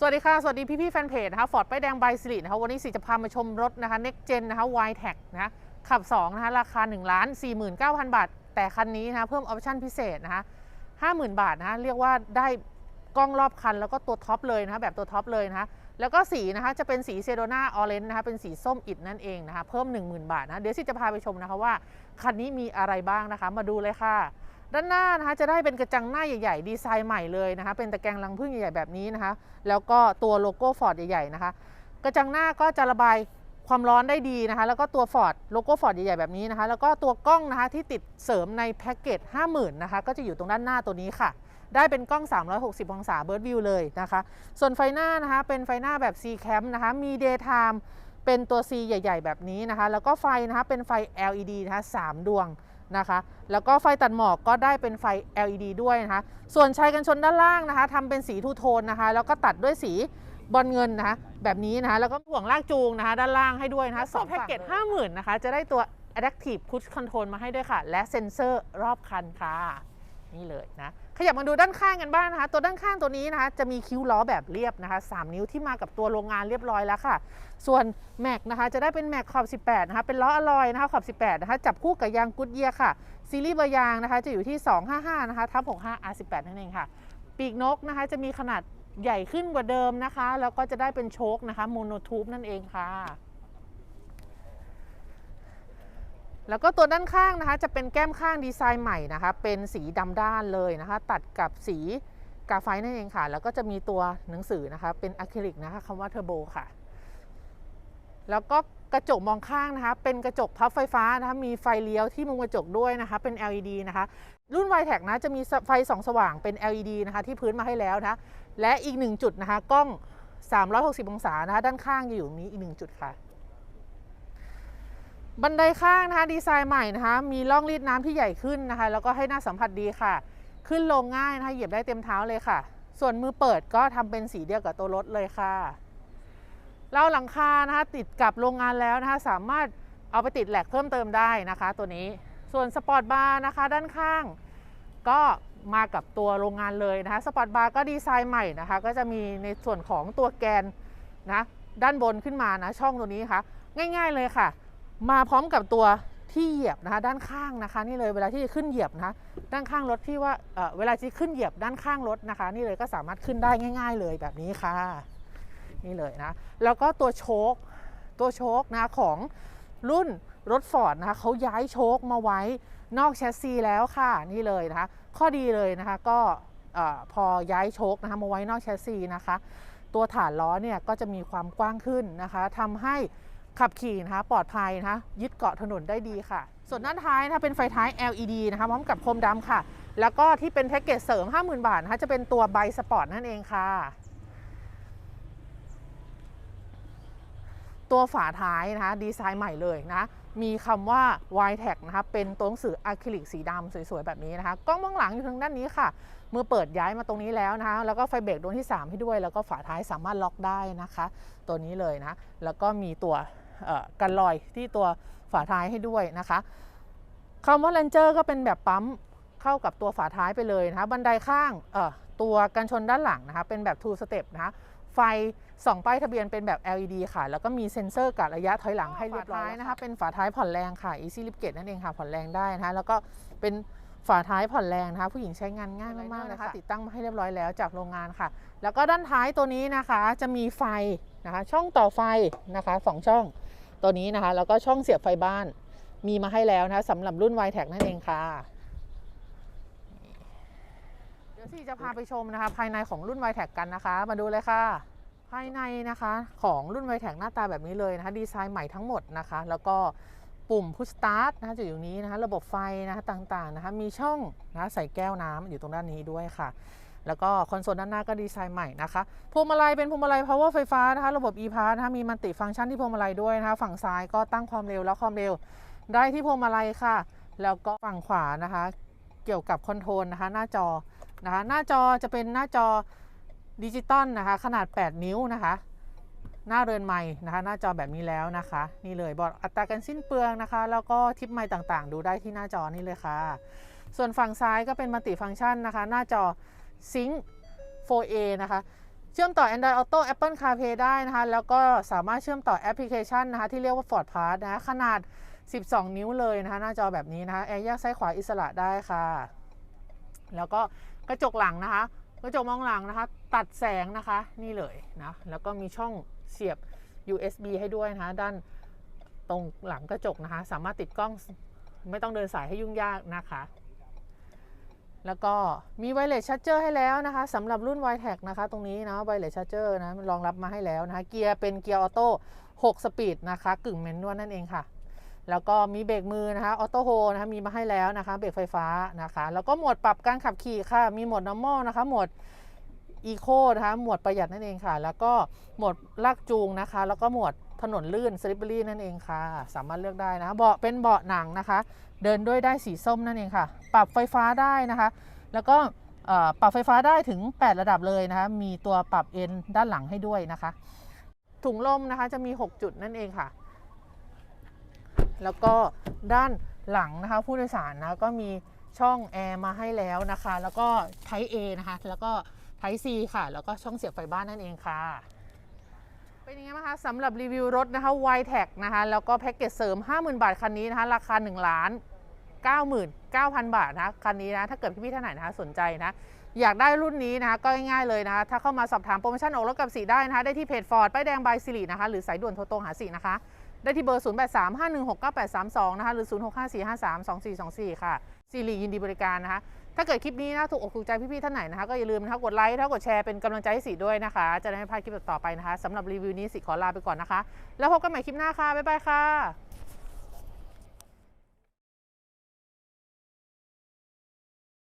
สวัสดีค่ะ สวัสดีพี่พี่แฟนเพจนะคะฟอร์ดป้ายแดงใบสิรินะคะวันนี้สิจะพามาชมรถนะคะ Next Gen นะคะ y t e c นะคะขับ2นะคะราคา1ล้าน49,000 บาท แต่คันนี้นะคะเพิ่มออปชั่นพิเศษนะคะ50,000 บาทนะคะเรียกว่าได้กล้องรอบคันแล้วก็ตัวท็อปเลยนะคะแบบตัวท็อปเลยนะคะแล้วก็สีนะคะจะเป็นสีเซโดนาออเรนจ์นะคะเป็นสีส้มอิฐนั่นเองนะคะเพิ่ม 10,000 บาทนะเดี๋ยวสิจะพาไปชมนะคะว่าคันนี้มีอะไรบ้างนะคะมาดูเลยค่ะ ด้านหน้านะคะจะได้เป็นกระจังหน้าใหญ่ๆดีไซน์ใหม่เลยนะคะ เป็นตะแกรงรังผึ้งใหญ่ๆแบบนี้นะคะ แล้วก็ตัวโลโก้ฟอร์ดใหญ่ๆนะคะ กระจังหน้าก็จะระบายความร้อนได้ดีนะคะ แล้วก็ตัวฟอร์ดโลโก้ฟอร์ดใหญ่ๆแบบนี้นะคะ แล้วก็ตัวกล้องนะคะที่ติดเสริมในแพ็กเกจ50,000นะคะ ก็จะอยู่ตรงด้านหน้าตัวนี้ค่ะ ได้เป็นกล้อง 360 องศาเบิร์ดวิวเลยนะคะ ส่วนไฟหน้านะคะเป็นไฟหน้าแบบ C cam นะคะ มี daytime เป็นตัว C ใหญ่ ๆ แบบนี้นะคะ แล้วก็ไฟนะคะเป็นไฟ LED นะคะ3ดวง นะคะ แล้วก็ไฟตัดหมอกก็ได้เป็นไฟ LED ด้วยนะคะ ส่วนชายกันชนด้านล่างนะคะทำเป็นสีทูโทนนะคะ แล้วก็ตัดด้วยสีบอลเงินนะคะแบบนี้นะคะ แล้วก็ห่วงลากจูงนะคะ ด้านล่างให้ด้วยนะคะสองแพ็กเกจ50,000นะคะ จะได้ตัว Adaptive Cruise Control มาให้ด้วยค่ะ และเซ็นเซอร์รอบคันค่ะ นี่เลยนะขยับมาดูด้านข้างกันบ้างนะคะ ตัวด้านข้างตัวนี้นะคะจะมีคิ้วล้อแบบเรียบนะคะ 3 นิ้วที่มากับตัวโรงงานเรียบร้อยแล้วค่ะ ส่วนแม็กนะคะจะได้เป็นแม็กขอบ 18 นะคะ เป็นล้ออลอยนะคะขอบ 18 นะคะจับคู่กับยางกุดเยียค่ะ ซีรีส์เบอร์ยางนะคะจะอยู่ที่ 255 นะคะทับ65 R18 นั่นเองค่ะ ปีกนกนะคะจะมีขนาดใหญ่ขึ้นกว่าเดิมนะคะ แล้วก็จะได้เป็นโชคนะคะโมโนทูบนั่นเองค่ะ แล้วก็ตัวด้านข้างนะคะ จะเป็นแก้มข้างดีไซน์ใหม่นะคะ เป็นสีดำด้านเลยนะคะ ตัดกับสีกาไฟนั่นเองค่ะ แล้วก็จะมีตัวหนังสือนะคะ เป็นอะคริลิกนะคะคำว่าเทอร์โบค่ะ แล้วก็กระจกมองข้างนะคะ เป็นกระจกพับไฟฟ้านะคะ มีไฟเลี้ยวที่มุมกระจกด้วยนะคะ เป็น LED นะคะ รุ่น y t e c นะจะมีไฟสองสว่างเป็น LED นะคะ ที่พื้นมาให้แล้วนะคะและอีกหนึ่งจุดนะคะ กล้อง 360 องศานะคะ ด้านข้างจะอยู่นี้อีกหนึ่งจุดค่ะ บันไดข้างนะคะดีไซน์ใหม่นะคะ มีร่องรีดน้ำที่ใหญ่ขึ้นนะคะ แล้วก็ให้หน้าสัมผัสดีค่ะ ขึ้นลงง่ายนะคะ เหยียบได้เต็มเท้าเลยค่ะ ส่วนมือเปิดก็ทำเป็นสีเดียวกับตัวรถเลยค่ะเราหลังคานะคะ ติดกับโรงงานแล้วนะคะ สามารถเอาไปติดแหลกเพิ่มเติมได้นะคะ ตัวนี้ส่วนสปอร์ตบาร์นะคะ ด้านข้าง ก็มากับตัวโรงงานเลยนะคะสปอร์ตบาร์ก็ดีไซน์ใหม่นะคะ ก็จะมีในส่วนของตัวแกนนะด้านบนขึ้นมานะช่องตัวนี้ค่ะ ง่าย ๆเลยค่ะ มาพร้อมกับตัวที่เหยียบนะคะด้านข้างนะคะนี่เลยเวลาที่จะขึ้นเหยียบนะคะด้านข้างรถที่ว่าเอ่อเวลาที่ขึ้นเหยียบด้านข้างรถนะคะ นี่เลยก็สามารถขึ้นได้ง่าย ๆ เลยแบบนี้ค่ะนี่เลยนะแล้วก็ตัวโชคตัวโชคนะของรุ่นรถฟอร์ดนะคะเขาย้ายโชคมาไว้นอกแชสซีแล้วค่ะนี่เลยนะคะข้อดีเลยนะคะก็เออพอย้ายโชคนะคะมาไว้นอกแชสซีนะคะ ตัวฐานล้อเนี่ยก็จะมีความกว้างขึ้นนะคะทำให้ ขับขี่นะคะปลอดภัยนะคะยึดเกาะถนนได้ดีค่ะ ส่วนด้านท้ายนะคะเป็นไฟท้าย LED นะคะพร้อมกับโคมดำค่ะ แล้วก็ที่เป็นแพ็กเกจเสริม 50,000 บาทนะคะจะเป็นตัวไบสปอร์ตนั่นเองค่ะ ตัวฝาท้ายนะคะดีไซน์ใหม่เลยนะมีคำว่า y t e c นะคะเป็นตัวหนังสืออะคริลิกสีดำสวยๆ แบบนี้นะคะกล้องมองหลังอยู่ทางด้านนี้ค่ะ เมื่อเปิดย้ายมาตรงนี้แล้วนะคะแล้วก็ไฟเบรกดวงที่ 3 ให้ด้วย แล้วก็ฝาท้ายสามารถล็อกได้นะคะ ตัวนี้เลยนะ แล้วก็มีตัว กันลอยที่ตัวฝาท้ายให้ด้วยนะคะคำว่า Ranger ก็เป็นแบบปั๊มเข้ากับตัวฝาท้ายไปเลยนะคะบันไดข้างเอ่อตัวกันชนด้านหลังนะคะเป็นแบบ two step นะคะไฟส่องป้ายทะเบียนเป็นแบบ LED ค่ะ แล้วก็มีเซ็นเซอร์กัดระยะถอยหลังให้เรียบร้อยนะคะ เป็นฝาท้ายผ่อนแรงค่ะ Easy Lift Gate นั่นเองค่ะ ผ่อนแรงได้นะคะ แล้วก็เป็นฝาท้ายผ่อนแรงนะคะ ผู้หญิงใช้งานง่ายมากๆนะคะ ติดตั้งมาให้เรียบร้อยแล้วจากโรงงานค่ะ แล้วก็ด้านท้ายตัวนี้นะคะ จะมีไฟนะคะ ช่องต่อไฟนะคะสองช่อง ตัวนี้นะคะ แล้วก็ช่องเสียบไฟบ้านมีมาให้แล้วนะคะสำหรับรุ่น y t e c นั่นเองค่ะ เดี๋ยวที่จะพาไปชมนะคะ ภายในของรุ่น y t e c กันนะคะ มาดูเลยค่ะ ภายในนะคะของรุ่น y t e c หน้าตาแบบนี้เลยนะคะ ดีไซน์ใหม่ทั้งหมดนะคะ แล้วก็ปุ่ม push start นะคะจะอยู่นี้นะคะ ระบบไฟนะคะต่างๆนะคะ มีช่องนะะใส่แก้วน้ำอยู่ตรงด้านนี้ด้วยค่ะ แล้วก็คอนโซลด้านหน้าก็ดีไซน์ใหม่นะคะพวงมาลัยเป็นพวงมาลัย power ไฟฟ้านะคะระบบ e-pass นะคะมีมัลติฟังก์ชันที่พวงมาลัยด้วยนะคะฝั่งซ้ายก็ตั้งความเร็วและความเร็ว ได้ที่พวงมาลัยค่ะ แล้วก็ฝั่งขวานะคะ เกี่ยวกับคอนโทรลนะคะหน้าจอนะคะหน้าจอจะเป็นหน้าจอดิจิตอลนะคะขนาด 8 นิ้วนะคะ หน้าเรือนไม้นะคะ หน้าจอแบบนี้แล้วนะคะ นี่เลยบอกอัตราการสิ้นเปลืองนะคะ แล้วก็ทิปไม้ต่างๆ ดูได้ที่หน้าจอนี่เลยค่ะ ส่วนฝั่งซ้ายก็เป็นมัลติฟังก์ชันนะคะ หน้าจอ ซิง 4A นะคะเชื่อมต่อ Android Auto Apple CarPlay ได้นะคะ แล้วก็สามารถเชื่อมต่อแอปพลิเคชันนะคะที่เรียกว่า Ford Pass นะคะขนาด 12 นิ้วเลยนะคะ หน้าจอแบบนี้นะคะแอร์แยกซ้ายขวาอิสระได้ค่ะ แล้วก็กระจกหลังนะคะ กระจกมองหลังนะคะ ตัดแสงนะคะนี่เลยนะแล้วก็มีช่องเสียบ USB ให้ด้วยนะคะ ด้านตรงหลังกระจกนะคะ สามารถติดกล้องไม่ต้องเดินสายให้ยุ่งยากนะคะ แล้วก็มีไวเลสชาร์เจอร์ให้แล้วนะคะสำหรับรุ่น y t e c นะคะ ตรงนี้นะไวเลสชาร์เจอร์นะรองรับมาให้แล้วนะคะ เกียร์เป็นเกียร์ออโต้6สปีดนะคะ กึ่งแมนนวลนั่นเองค่ะ แล้วก็มีเบรกมือนะคะออโต้โฮนะคะมีมาให้แล้วนะคะ เบรกไฟฟ้านะคะ แล้วก็โหมดปรับการขับขี่ค่ะ มีโหมด normal นะคะโหมด eco นะคะโหมดประหยัดนั่นเองค่ะ แล้วก็โหมดลากจูงนะคะ แล้วก็โหมด ถนนลื่น slippery นั่นเองค่ะ สามารถเลือกได้นะเบาะเป็นเบาะหนังนะคะ เดินด้วยได้สีส้มนั่นเองค่ะ ปรับไฟฟ้าได้นะคะ แล้วก็ปรับไฟฟ้าได้ถึง 8 ระดับเลยนะคะ มีตัวปรับเอ็นด้านหลังให้ด้วยนะคะ ถุงลมนะคะจะมี 6 จุดนั่นเองค่ะ แล้วก็ด้านหลังนะคะ ผู้โดยสารนะก็มีช่องแอร์มาให้แล้วนะคะ แล้วก็ Type A นะคะ แล้วก็ Type C ค่ะ แล้วก็ช่องเสียบไฟบ้านนั่นเองค่ะ เป็นยังไงบ้างคะสำหรับรีวิวรถนะคะ y t e c นะคะ แล้วก็แพ็กเกจเสริม 50,000 บาทคันนี้นะคะ ราคา 1 ล้าน 99,000 บาทนะคันนี้นะ ถ้าเกิดพี่ๆท่านไหนนะคะ สนใจนะ อยากได้รุ่นนี้นะคะก็ง่ายๆเลยนะคะ ถ้าเข้ามาสอบถามโปรโมชั่นออกรถกับสีได้นะคะ ได้ที่เพจฟอร์ดป้ายแดงบายสิรินะคะ หรือสายด่วนโทรตรงหาสีนะคะ ได้ที่เบอร์ 0 8 3 5 1 6 9 8 3 2 นะคะ หรือ 0 6 5 4 5 3 2 4 2 4 ค่ะสิริยินดีบริการนะคะ ถ้าเกิดคลิปนี้นะถูกอกถูกใจพี่ๆท่านไหนนะคะก็อย่าลืมนะคะกดไลค์แล้ากดแชร์เป็นกำลังใจให้สีด้วยนะคะ จะได้ไม่พลาดคลิปต่อๆไปนะคะสำหรับรีวิวนี้สีขอลาไปก่อนนะคะ แล้วพบกันใหม่คลิปหน้าค่ะบ๊ายบายค่ะ